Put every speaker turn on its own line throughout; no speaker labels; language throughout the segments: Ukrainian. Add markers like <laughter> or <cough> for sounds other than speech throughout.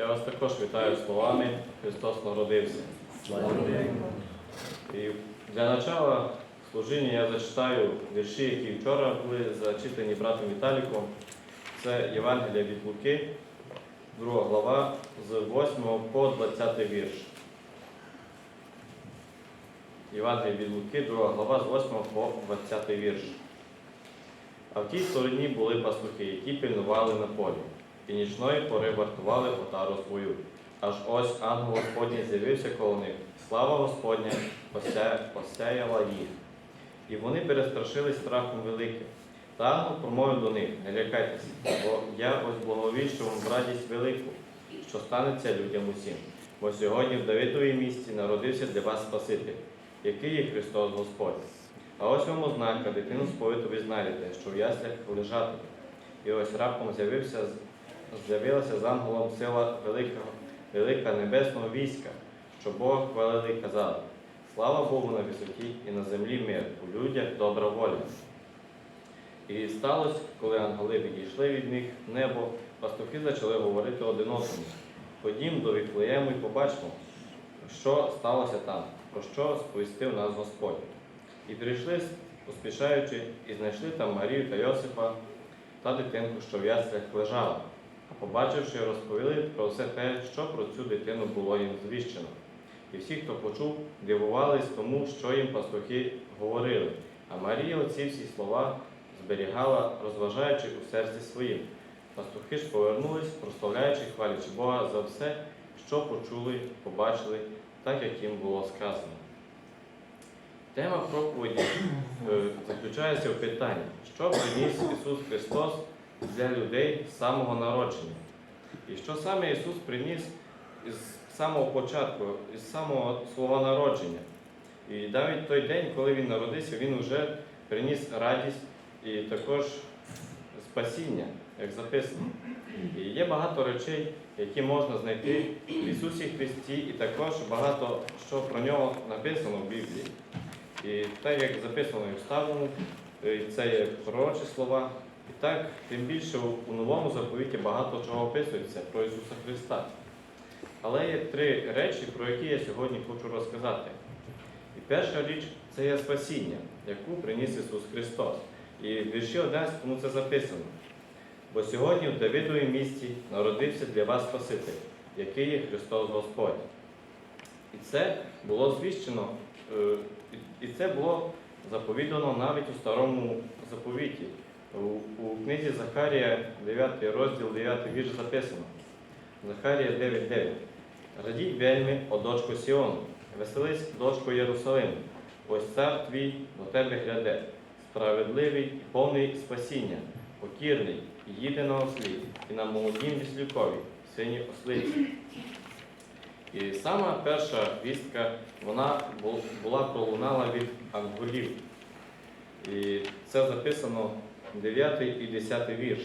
Я вас також вітаю словами Христос народився. І для начала служіння я зачитаю вірші, які вчора були зачитані братом Віталіком. Це Євангелія від Луки, 2 глава, з 8 по 20 вірш. Євангелія від Луки, 2 глава, з 8 по 20 вірш. А в тій стороні були пастухи, які пильнували на полі, і нічної пори вартували отару свою. Аж ось ангел Господній з'явився коло них. Слава Господня ося- осяяла їх. І вони перестрашились страхом великим. Та ангел промовив до них, не лякайтеся, бо я ось благовіщу вам радість велику, що станеться людям усім. Бо сьогодні в Давидовій місті народився для вас Спаситель, який є Христос Господь. А ось вам ознака, дитину сповиту ви знайдете, що в яслях лежатиме. І ось раптом з'явився, з'явилася з ангелом сила великого, велика небесного війська, що Бога хвалили і казали. Слава Богу на висоті і на землі мир, у людях добра воля. І сталося, коли ангели відійшли від них небо, пастухи почали говорити один одному. Ходім до Віфлеєму і побачимо, що сталося там, про що сповістив нас Господь. І прийшли, поспішаючи, і знайшли там Марію та Йосипа та дитинку, що в яслях лежала. Побачивши, розповіли про все те, що про цю дитину було їм звіщено. І всі, хто почув, дивувались тому, що їм пастухи говорили. А Марія оці всі слова зберігала, розважаючи у серці своїм. Пастухи ж повернулись, прославляючи, хвалячи Бога за все, що почули, побачили, так як їм було сказано. Тема проповіді е, заключається в питанні, що приніс Ісус Христос для людей з самого народження. І що саме Ісус приніс із самого початку, із самого свого народження. І навіть той день, коли Він народився, Він вже приніс радість і також спасіння, як записано. І є багато речей, які можна знайти в Ісусі Христі, і також багато що про нього написано в Біблії. І так як записано і в Старому, і це є пророчі слова, і так тим більше у новому заповіті багато чого описується про Ісуса Христа. Але є три речі, про які я сьогодні хочу розказати. І перша річ це є спасіння, яку приніс Ісус Христос. І в вірші 11 тому це записано. Бо сьогодні в Давидовій місті народився для вас Спаситель, який є Христос Господь. І це було звіщено, е, і це було заповідано навіть у старому заповіті. У, книзі Захарія, 9 розділ, 9 вірш записано. Захарія 9.9. Радіть вельми, о дочко Сіону, веселись, дочко Єрусалиму. Ось цар твій до тебе гляде, справедливий і повний спасіння, покірний, і їде на ослі, і на молодім віслюкові, сині ослиці. І сама перша вістка, вона була пролунала від ангелів. І це записано 9 і 10 вірш.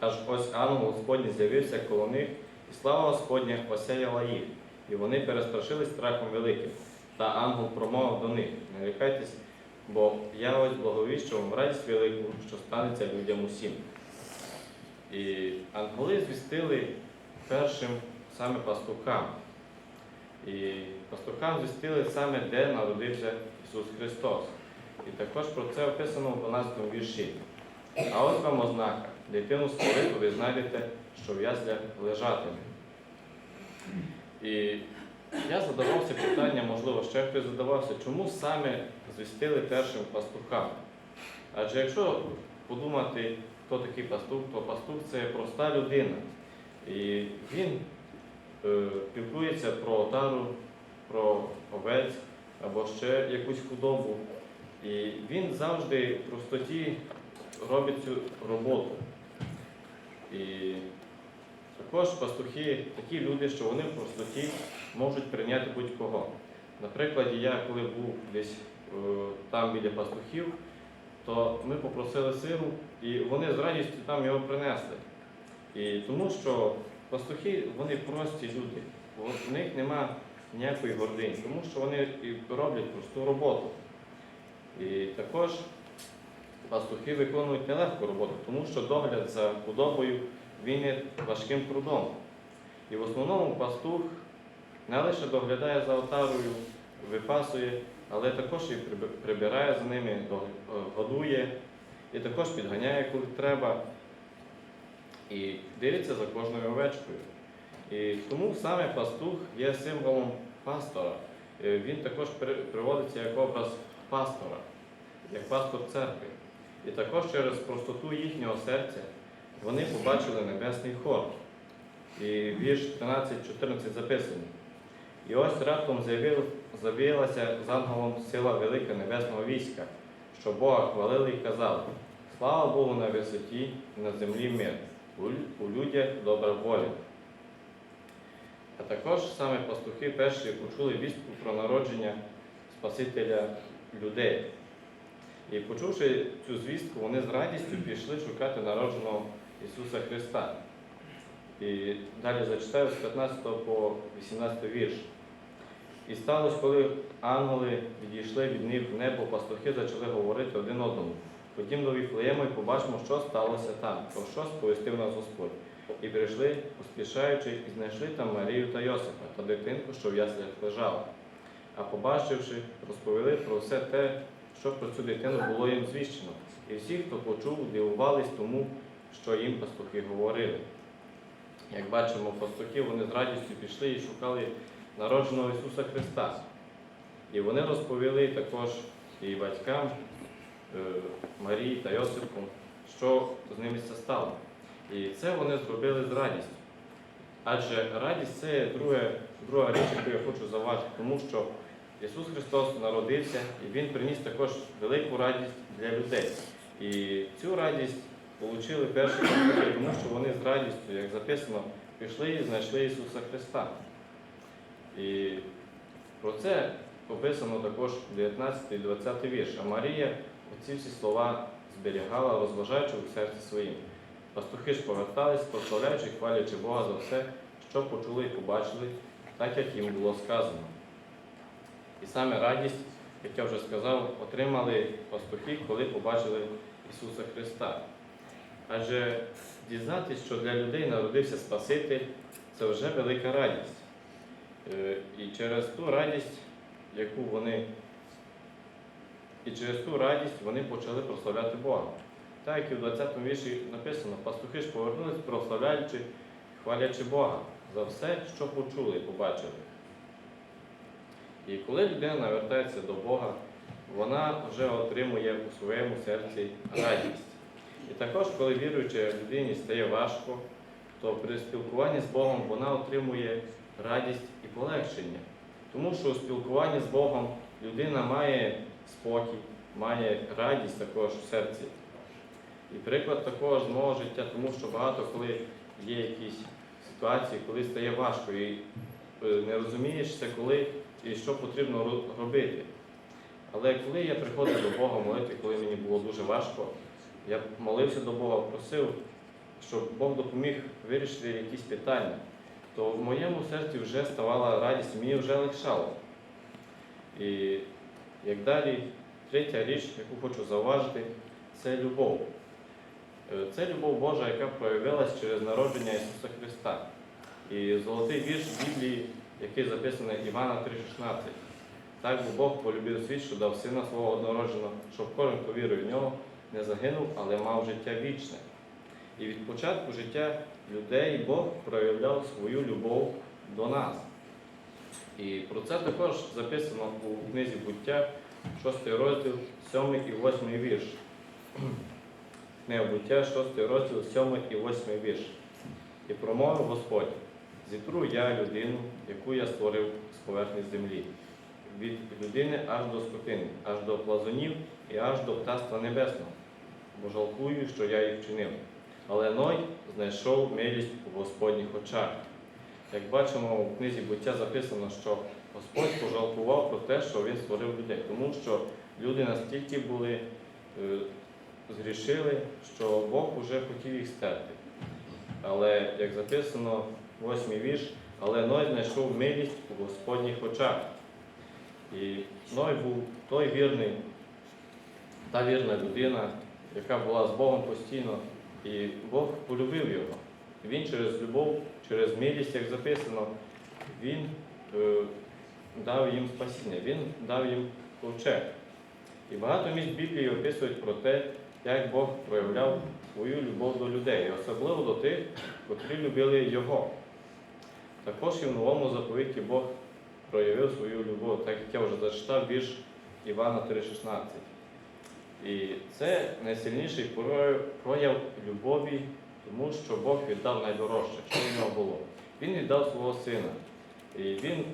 Аж ось ангел Господній з'явився коло них, і слава Господня осяяла їх, і вони перестрашились страхом великим. Та ангел промовив до них: не лякайтесь, бо я ось благовіщу вам радість велику, що станеться людям усім. І ангели звістили першим саме пастухам. І пастухам звістили саме, де народився Ісус Христос. І також про це описано в 12 вірші. А ось вам ознака. Дитину сповиту ви знайдете, що в яслях лежатиме. І я задавався питанням, можливо, ще хтось задавався, чому саме звістили першим пастухам? Адже якщо подумати, хто такий пастух, то пастух це проста людина. І він е, піклується про отару, про овець або ще якусь худобу. І він завжди в простоті робить цю роботу. І також пастухи такі люди, що вони в простоті можуть прийняти будь-кого. Наприклад, я коли був десь е, там біля пастухів, то ми попросили сиру, і вони з радістю там його принесли. І тому що пастухи вони прості люди, у них нема ніякої гордині, тому що вони роблять просту роботу. І також пастухи виконують нелегку роботу, тому що догляд за худобою він є важким трудом. І в основному пастух не лише доглядає за отарою, випасує, але також і прибирає за ними, е, годує, і також підганяє, коли треба, і дивиться за кожною овечкою. І тому саме пастух є символом пастора. Е, Він також приводиться як образ пастора, як пастор церкви. І також через простоту їхнього серця вони побачили небесний хор. І вірш 13-14 записаний. І ось раптом з'явилася з ангелом сила велика небесного війська, що Бога хвалили і казали: Слава Богу на висоті і на землі мир, у людях добра воля. А також саме пастухи перші почули вістку про народження Спасителя людей. І почувши цю звістку, вони з радістю пішли шукати народженого Ісуса Христа. І далі зачитаю з 15 по 18 вірш. І сталося, коли ангели відійшли від них в небо, пастухи почали говорити один одному. Ходім до Віфлеєму і побачимо, що сталося там, про що сповістив нас Господь. І прийшли, поспішаючи, і знайшли там Марію та Йосипа та дитинку, що в яслях лежала. А побачивши, розповіли про все те, що про цю дитину було їм звіщено. І всі, хто почув, дивувались тому, що їм пастухи говорили. Як бачимо, пастухи вони з радістю пішли і шукали народженого Ісуса Христа. І вони розповіли також і батькам е, Марії та Йосипу, що з ними це стало. І це вони зробили з радістю. Адже радість це друге, друга річ, яку я хочу зауважити, тому що Ісус Христос народився і Він приніс також велику радість для людей. І цю радість отримали перші пастухи, тому що вони з радістю, як записано, пішли і знайшли Ісуса Христа. І про це описано також 19 і 20 вірш. А Марія оці всі слова зберігала, розважаючи у серці своїм. Пастухи ж повертались, прославляючи, хвалячи Бога за все, що почули і побачили, так як їм було сказано. І саме радість, як я вже сказав, отримали пастухи, коли побачили Ісуса Христа. Адже дізнатися, що для людей народився Спаситель, це вже велика радість. Е, І через ту радість, яку вони, і через ту радість вони почали прославляти Бога. Так як і в 20 му вірші написано, пастухи ж повернулись, прославляючи, хвалячи Бога за все, що почули і побачили. І коли людина навертається до Бога, вона вже отримує у своєму серці радість. І також, коли віруючи людині стає важко, то при спілкуванні з Богом вона отримує радість і полегшення. Тому що у спілкуванні з Богом людина має спокій, має радість також в серці. І приклад такого з мого життя, тому що багато коли є якісь ситуації, коли стає важко і е, не розумієш це коли і що потрібно робити. Але коли я приходив до Бога молити, коли мені було дуже важко, я молився до Бога, просив, щоб Бог допоміг вирішити якісь питання, то в моєму серці вже ставала радість, мені вже легшало. І як далі, третя річ, яку хочу зауважити, це любов. Е, Це любов Божа, яка проявилась через народження Ісуса Христа. І золотий вірш Біблії, який записаний Івана 3,16. Так бо Бог полюбив світ, що дав сина свого однородженого, щоб кожен, хто вірує в нього, не загинув, але мав життя вічне. І від початку життя людей Бог проявляв свою любов до нас. І про це також записано у книзі буття, 6 розділ, 7 і 8 вірш. <clears throat> Книга буття, 6 розділ, 7 і 8 вірш. І промовив Господь, зітру я людину, яку я створив з поверхні землі, від людини аж до скотини, аж до плазунів і аж до птаства небесного, бо жалкую, що я їх вчинив. Але Ной знайшов милість у Господніх очах. Як бачимо, у книзі буття записано, що Господь пожалкував про те, що Він створив людей, тому що люди настільки були е, згрішили, що Бог уже хотів їх стерти. Але, як записано, восьмий вірш, але Ной знайшов милість у Господніх очах. І Ной був той вірний, та вірна людина, яка була з Богом постійно, і Бог полюбив його. Він через любов, через милість, як записано, Він е, дав їм спасіння, Він дав їм ковчег. І багато місць Біблії описують про те, як Бог проявляв свою любов до людей, особливо до тих, котрі любили Його. Також і в новому заповіті Бог проявив свою любов, так як я вже зачитав вірш Івана 3,16. І це найсильніший прояв- любові, тому що Бог віддав найдорожче, що в нього було. Він віддав свого сина. І він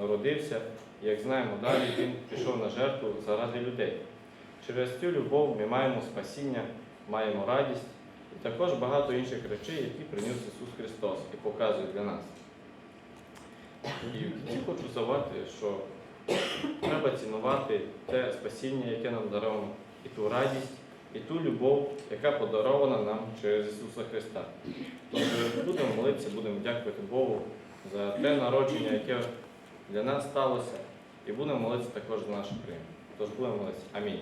народився, як знаємо далі, він пішов на жертву заради людей. Через цю любов ми маємо спасіння, маємо радість і також багато інших речей, які приніс Ісус Христос і показує для нас. І хочу сказати, що треба цінувати те спасіння, яке нам даровано, і ту радість, і ту любов, яка подарована нам через Ісуса Христа. Тож будемо молитися, будемо дякувати Богу за те народження, яке для нас сталося, і будемо молитися також за нашу країну. Тож будемо молитися. Амінь.